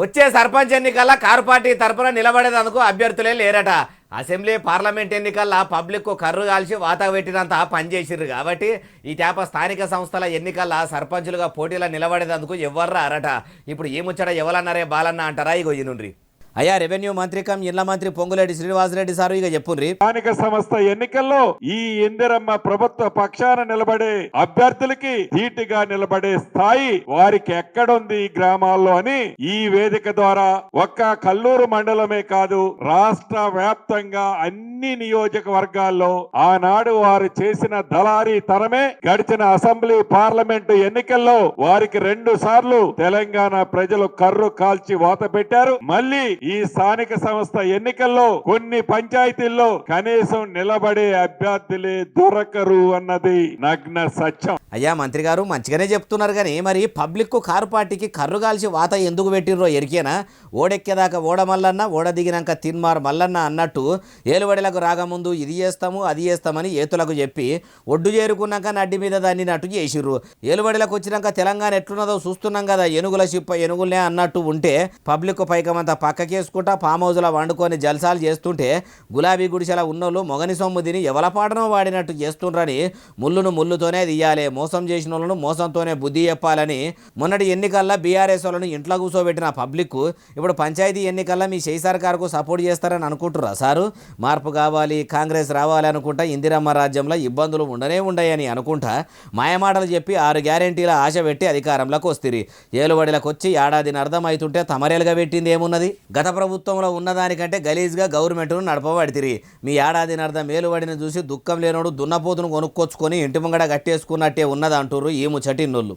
వచ్చే సర్పంచ్ ఎన్నికల్లో car party తరపున నిలబడేదందుకు అభ్యర్థులే లేరట. అసెంబ్లీ పార్లమెంట్ ఎన్నికల్లో పబ్లిక్కు కర్రు కాల్చి వాతావెట్టినంత పనిచేసిర్రు కాబట్టి ఈ టేప స్థానిక సంస్థల ఎన్నికల్లో సర్పంచులుగా పోటీలో నిలబడేదందుకు ఎవర్రా అరట ఇప్పుడు ఏముచ్చట ఎవరన్నారే బాలన్న అంటారా? ఇగో నుండి. అయ్యా రెవెన్యూ మంత్రి కం ఇళ్ళ మంత్రి పొంగులేటి శ్రీనివాసరెడ్డి సార్ ఇక చెప్పుండ్రి. స్థానిక సంస్థ ఎన్నికల్లో ఈ ఇందిరమ్మ ప్రభుత్వ పక్షాన నిలబడే అభ్యర్థులకి ధీటుగా నిలబడే స్థాయి వారికి ఎక్కడుంది ఈ గ్రామాల్లో అని ఈ వేదిక ద్వారా ఒక్క కల్లూరు మండలమే కాదు రాష్ట్ర వ్యాప్తంగా అన్ని నియోజకవర్గాల్లో ఆనాడు వారు చేసిన దళారీ తరమే గడిచిన అసెంబ్లీ పార్లమెంటు ఎన్నికల్లో వారికి రెండు సార్లు తెలంగాణ ప్రజలు కర్రు కాల్చి వాత పెట్టారు. మళ్ళీ ఈ ఈ స్థానిక సంస్థ ఎన్నికల్లో కొన్ని పంచాయతీల్లో కనీసం నిలబడే అభ్యర్థులే దొరకరు అన్నది నగ్న సత్యం. అయ్యా మంత్రి గారు మంచిగానే చెప్తున్నారు కానీ మరి పబ్లిక్ కారు పార్టీకి కర్రు కాల్చి వాత ఎందుకు పెట్టిర్రో ఎరికేనా? ఓడెక్కేదాకా ఓడ మల్లన్న ఓడ దిగినాక తిన్మార్ మల్లన్న అన్నట్టు ఏలుబడిలకు రాకముందు ఇది చేస్తాము అది చేస్తామని ఏతులకు చెప్పి ఒడ్డు చేరుకున్నాక నడ్డి మీద దాన్ని దాన్నినట్టు చేసిర్రు. ఏలుబడిలకు వచ్చినాక తెలంగాణ ఎట్లున్నదో చూస్తున్నాం కదా ఎనుగుల చిప్ప ఎనుగులే అన్నట్టు ఉంటే పబ్లిక్ పైకమంతా చేసుకుంటా ఫామ్ హౌస్లో వండుకొని జల్సాలు చేస్తుంటే గులాబీ గుడిసెల ఉన్నోళ్ళు మొగని సొమ్ము తిని ఎవలపాటనో వాడినట్టు చేస్తుండ్రని ముళ్ళును ముళ్ళుతోనే తీయాలి. మోసం చేసిన వాళ్ళను మోసంతోనే బుద్ధి చెప్పాలని మొన్నటి ఎన్నికల్లో బీఆర్ఎస్ వాళ్ళను ఇంట్లో కూర్చోబెట్టిన పబ్లిక్ ఇప్పుడు పంచాయతీ ఎన్నికల్లో మీ చేయి సర్కార్కు సపోర్ట్ చేస్తారని అనుకుంటురా సారు? మార్పు కావాలి కాంగ్రెస్ రావాలి అనుకుంటా ఇందిరమ్మ రాజ్యంలో ఇబ్బందులు ఉండనే ఉండయని అనుకుంటా మాయమాటలు చెప్పి ఆరు గ్యారెంటీల ఆశ పెట్టి అధికారంలోకి వస్తుంది ఏలుబడిలకు వచ్చి ఏడాదిని అర్థమవుతుంటే తమరేలుగా పెట్టింది ఏమున్నది? గత ప్రభుత్వంలో ఉన్నదానికంటే గలీజ్గా గవర్నమెంట్ను నడపబడితిరి. మీ ఏడాది అర్థం మేలుబడిని చూసి దుఃఖం లేనోడు దున్నపోతును కొనుక్కొచ్చుకొని ఇంటి ముంగడ కట్టేసుకున్నట్టే ఉన్నది అంటుర్రు ఈ ముచ్చటిన్నోళ్ళు.